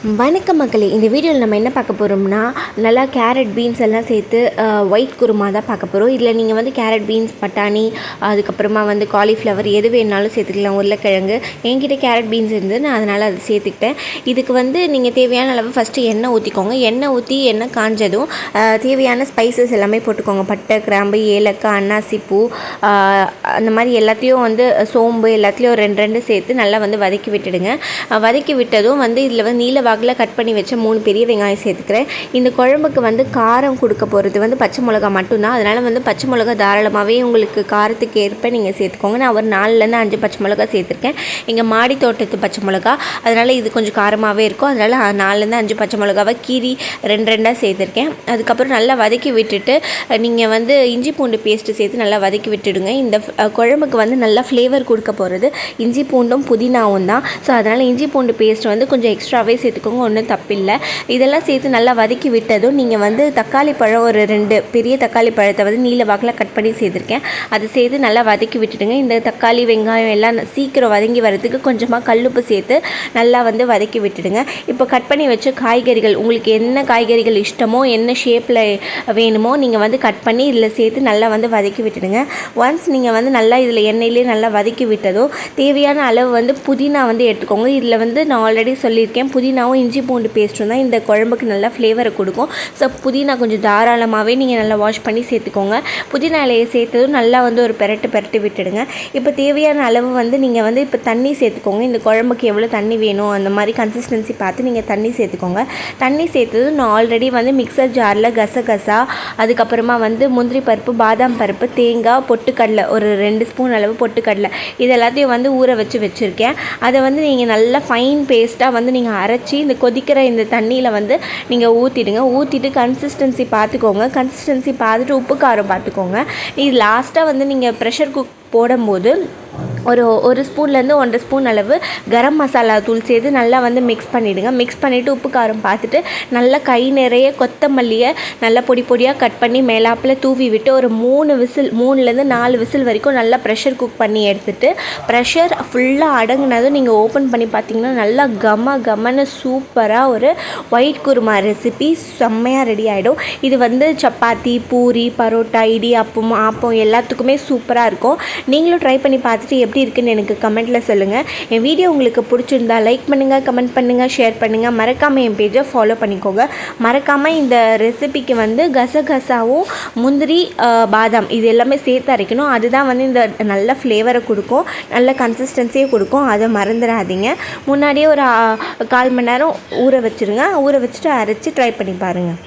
வணக்கம் மக்களே இந்த வீடியோவில் நம்ம என்ன பார்க்க போகிறோம்னா நல்லா கேரட் பீன்ஸ் எல்லாம் சேர்த்து ஒயிட் குருமா தான் பார்க்க போகிறோம் இதில் நீங்கள் வந்து கேரட் பீன்ஸ் பட்டாணி அதுக்கப்புறமா வந்து காலிஃப்ளவர் எது வேணாலும் சேர்த்துக்கலாம். உருளைக்கிழங்கு என்கிட்ட கேரட் பீன்ஸ் இருந்து நான் அதனால் அதை சேர்த்துக்கிட்டேன். இதுக்கு வந்து நீங்கள் தேவையான அளவு ஃபஸ்ட்டு எண்ணெய் ஊற்றிக்கோங்க எண்ணெய் ஊற்றி எண்ணெய் காஞ்சதும் தேவையான ஸ்பைசஸ் எல்லாமே போட்டுக்கோங்க. பட்டை கிராம்பு ஏலக்காய் அன்னாசி பூ அந்த மாதிரி எல்லாத்தையும் வந்து சோம்பு எல்லாத்துலேயும் ரெண்டு ரெண்டு சேர்த்து நல்லா வந்து வதக்கி விட்டுடுங்க. வதக்கி விட்டதும் வந்து இதில் வந்து நீல வாக்கில் கட் பண்ணி வச்ச மூணு பெரிய வெங்காயம் சேர்த்துக்கிறேன். இந்த குழம்புக்கு வந்து காரம் கொடுக்க போகிறது வந்து பச்சை மிளகா மட்டும்தான். அதனால் வந்து பச்சை மிளகா தாராளமாகவே உங்களுக்கு காரத்துக்கு ஏற்ப நீங்கள் சேர்த்துக்கோங்க. நான் ஒரு நாலுலேருந்து அஞ்சு பச்சை மிளகா சேர்த்துருக்கேன். எங்கள் மாடி தோட்டத்து பச்சை மிளகா. அதனால் இது கொஞ்சம் காரமாகவே இருக்கும். அதனால் நாலுலேருந்து அஞ்சு பச்சை மிளகாவை கீரி ரெண்டு ரெண்டாக சேர்த்துருக்கேன். அதுக்கப்புறம் நல்லா வதக்கி விட்டுட்டு நீங்கள் வந்து இஞ்சி பூண்டு பேஸ்ட்டு சேர்த்து நல்லா வதக்கி விட்டுடுங்க. இந்த குழம்புக்கு வந்து நல்லா ஃப்ளேவர் கொடுக்க போகிறது இஞ்சி பூண்டும் புதினாவும் தான். ஸோ அதனால் இஞ்சி பூண்டு பேஸ்ட் வந்து கொஞ்சம் எக்ஸ்ட்ராவே சேர்த்துக்கோங்க ஒன்றும் தப்பில்லை. இதெல்லாம் சேர்த்து நல்லா வதக்கி விட்டதும் நீங்கள் வந்து தக்காளி பழம் ஒரு ரெண்டு பெரிய தக்காளி பழத்தை வந்து நீல வாக்கில் கட் பண்ணி சேர்த்துருக்கேன். அதை சேர்த்து நல்லா வதக்கி விட்டுடுங்க. இந்த தக்காளி வெங்காயம் எல்லாம் சீக்கிரம் வதங்கி வரதுக்கு கொஞ்சமாக கல்லுப்பு சேர்த்து நல்லா வந்து வதக்கி விட்டுடுங்க. இப்போ கட் பண்ணி வச்ச காய்கறிகள் உங்களுக்கு என்ன காய்கறிகள் இஷ்டமோ என்ன ஷேப்பில் வேணுமோ நீங்கள் வந்து கட் பண்ணி இதில் சேர்த்து நல்லா வந்து வதக்கி விட்டுடுங்க. ஒன்ஸ் நீங்கள் வந்து நல்லா இதில் எண்ணெயிலே நல்லா வதக்கி விட்டதோ தேவையான அளவு வந்து புதினா வந்து எடுத்துக்கோங்க. இதில் வந்து நான் ஆல்ரெடி சொல்லியிருக்கேன் புதினாவும் இஞ்சி பூண்டு பேஸ்ட்டும் தான் இந்த குழம்புக்கு நல்லா ஃப்ளேவரை கொடுக்கும். ஸோ புதினா கொஞ்சம் தாராளமாகவே நீங்கள் நல்லா வாஷ் பண்ணி சேர்த்துக்கோங்க. புதினா இலையை சேர்த்ததும் நல்லா வந்து ஒரு பெரட்டு பெரட்டு விட்டுடுங்க. இப்போ தேவையான அளவு வந்து நீங்கள் வந்து இப்போ தண்ணி சேர்த்துக்கோங்க. இந்த குழம்புக்கு எவ்வளோ தண்ணி வேணும் அந்த மாதிரி கன்சிஸ்டன்சி பார்த்து நீங்கள் தண்ணி சேர்த்துக்கோங்க. தண்ணி சேர்த்ததும் நான் ஆல்ரெடி வந்து மிக்சர் ஜாரில் கசகசா அதுக்கப்புறமா வந்து முந்திரி பருப்பு பாதாம் பருப்பு தேங்காய் பொட்டுக்கடலை ஒரு ரெண்டு ஸ்பூன் அளவு பொட்டுக்கடலை. இது எல்லாத்தையும் வந்து ஊற வச்சு வச்சுருக்கேன். அதை வந்து நீங்கள் நல்லா ஃபைன் பேஸ்ட்டாக வந்து நீங்கள் அரைச்சி இந்த கொதிக்கிற இந்த தண்ணியில் வந்து நீங்கள் ஊற்றிடுங்க ஊற்றிட்டு கன்சிஸ்டன்சி பார்த்துக்கோங்க கன்சிஸ்டன்சி பார்த்துட்டு உப்பு காரம் பார்த்துக்கோங்க இது லாஸ்ட்டாக வந்து நீங்கள் ப்ரெஷர் குக் போடும்போது ஒரு ஒரு ஸ்பூன்லேருந்து ஒன்றரை ஸ்பூன் அளவு கரம் மசாலா தூள் சேர்த்து நல்லா வந்து மிக்ஸ் பண்ணிவிடுங்க மிக்ஸ் பண்ணிவிட்டு உப்பு காரம் பார்த்துட்டு நல்லா கை நிறைய கொத்தமல்லியை நல்லா பொடி பொடியாக கட் பண்ணி மேலாப்பில் தூவி விட்டு ஒரு மூணு விசில் மூணுலேருந்து நாலு விசில் வரைக்கும் நல்லா ப்ரெஷர் குக் பண்ணி எடுத்துட்டு ப்ரெஷர் ஃபுல்லாக அடங்கினதும் நீங்கள் ஓப்பன் பண்ணி பார்த்தீங்கன்னா நல்லா கம கமன்னு சூப்பராக ஒரு ஒயிட் குருமா ரெசிபி செம்மையாக ரெடி ஆகிடும் இது வந்து சப்பாத்தி பூரி பரோட்டா இடி அப்பம் ஆப்பம் எல்லாத்துக்குமே சூப்பராக இருக்கும். நீங்களும் ட்ரை பண்ணி பார்த்துட்டு எப்படி இருக்குன்னு எனக்கு கமெண்ட்டில் சொல்லுங்கள் என் வீடியோ உங்களுக்கு பிடிச்சிருந்தா லைக் பண்ணுங்கள் கமெண்ட் பண்ணுங்கள் ஷேர் பண்ணுங்கள் மறக்காமல் என் பேஜை ஃபாலோ பண்ணிக்கோங்க. மறக்காமல் இந்த ரெசிபிக்கு வந்து கசகசாவும் முந்திரி பாதாம் இது எல்லாமே சேர்த்து அரைக்கணும். அதுதான் வந்து இந்த நல்ல ஃப்ளேவரை கொடுக்கும். நல்ல கன்சிஸ்டன்சியை கொடுக்கும். அதை மறந்துடாதீங்க. முன்னாடியே ஒரு கால் மணி நேரம் ஊற வச்சுருங்க. ஊற வச்சுட்டு அரைச்சி ட்ரை பண்ணி பாருங்கள்